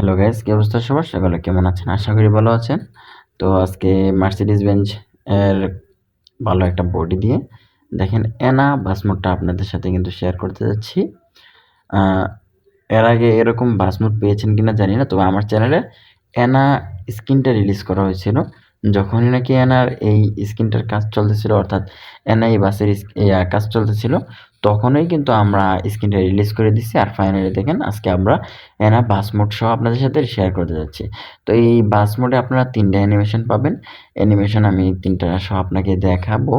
Hello guys কি অবস্থা সবার? সকলে কেমন আছেন? আশা করি ভালো আছেন। তো আজকে মার্সিডিজ বেঞ্চ এর ভালো একটা বডি দিয়ে দেখেন, এনা বাসমুটটা আপনাদের সাথে কিন্তু শেয়ার করতে যাচ্ছি। এর আগে এরকম বাসমুট পেয়েছেন কিনা জানি না, তবে আমার চ্যানেলে এনা স্কিনটা রিলিজ করা হয়েছিল। যখনই নাকি এনার এই স্কিনটার কাজ চলতেছিল, অর্থাৎ এনা এই বাসের কাজ চলতেছিল তখনই কিন্তু আমরা স্ক্রিনটা রিলিজ করে দিচ্ছি আর ফাইনালি দেখেন আজকে আমরা এনা বাস মোড সহ আপনাদের সাথে শেয়ার করতে যাচ্ছি। তো এই বাস মোডে আপনারা তিনটা অ্যানিমেশন পাবেন। অ্যানিমেশন আমি তিনটা সহ আপনাকে দেখাবো।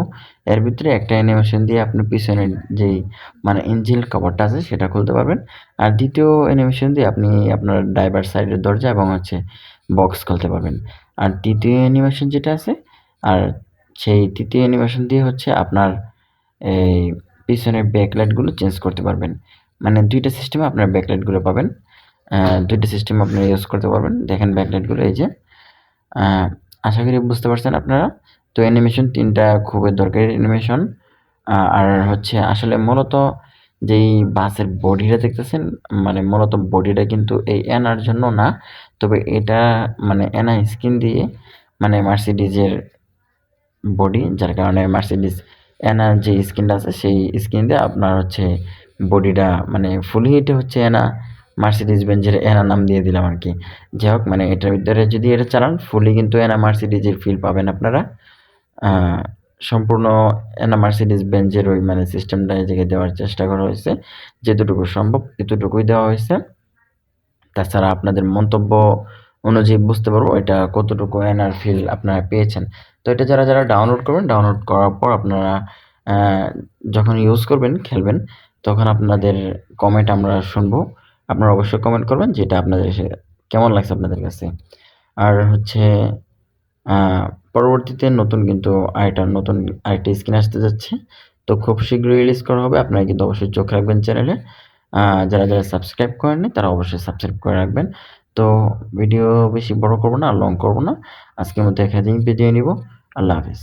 এর ভিতরে একটা অ্যানিমেশন দিয়ে আপনি পিছনের যেই মানে ইঞ্জিল কভারটা আছে সেটা খুলতে পারবেন। আর দ্বিতীয় অ্যানিমেশন দিয়ে আপনি আপনার ড্রাইভার সাইডের দরজা এবং হচ্ছে বক্স খুলতে পারবেন। আর তৃতীয় অ্যানিমেশন যেটা আছে, আর সেই তৃতীয় অ্যানিমেশন দিয়ে হচ্ছে আপনার এই পিছনের ব্যাকলাইটগুলো চেঞ্জ করতে পারবেন। মানে দুইটা সিস্টেমে আপনার ব্যাকলাইটগুলো পাবেন। দুইটা সিস্টেম আপনারা ইউজ করতে পারবেন। দেখেন ব্যাকলাইটগুলো এই যে। আশা করি বুঝতে পারছেন আপনারা। তো অ্যানিমেশন তিনটা খুবই দরকারি অ্যানিমেশন আর হচ্ছে আসলে মূলত যেই বাসের বডিটা দেখতেছেন মানে মূলত বডিটা কিন্তু এই এনার জন্য না। তবে এটা মানে এনা স্কিন দিয়ে মানে মার্সিডিজের বডি যার কারণে মার্সিডিজ এনার যে স্কিনটা আছে, সেই স্কিন দিয়ে আপনার হচ্ছে বডিটা মানে ফুলি এটা হচ্ছে এনা মার্সিডিজ বেঞ্জের এনা নাম দিয়ে দিলাম আর কি। যাই হোক মানে এটার ভিতরে যদি এটা চালান ফুলি কিন্তু এনা মার্সিডিজের ফিল পাবেন আপনারা। সম্পূর্ণ এনা মার্সিডিজ বেঞ্জের ওই মানে সিস্টেমটা এই জায়গায় দেওয়ার চেষ্টা করা হয়েছে। যেতটুকু সম্ভব, এতটুকুই দেওয়া হয়েছে। তাছাড়া আপনাদের মন্তব্য অনুযায়ী বুঝতে পারব এটা কতটুকু এনার ফিল আপনারা পেয়েছেন। তো এটা যারা যারা ডাউনলোড করবেন ডাউনলোড করার পর আপনারা যখন ইউজ করবেন, খেলবেন, তখন আপনাদের কমেন্ট আমরা শুনব। আপনারা অবশ্যই কমেন্ট করবেন যেটা আপনাদের কেমন লাগছে আপনাদের কাছে। আর হচ্ছে পরবর্তীতে নতুন কিন্তু আরেকটা, নতুন আরেকটা স্ক্রিন আসতে যাচ্ছে। তো খুব শীঘ্রই রিলিজ করা হবে। আপনারা কিন্তু অবশ্যই চোখ রাখবেন চ্যানেলে যারা যারা সাবস্ক্রাইব করেননি, তারা অবশ্যই সাবস্ক্রাইব করে রাখবেন। তো ভিডিও বেশি বড় করব না লং করব না। আজকের মধ্যে এখানেই ভিডিও নিব। আল্লাহ হাফিজ।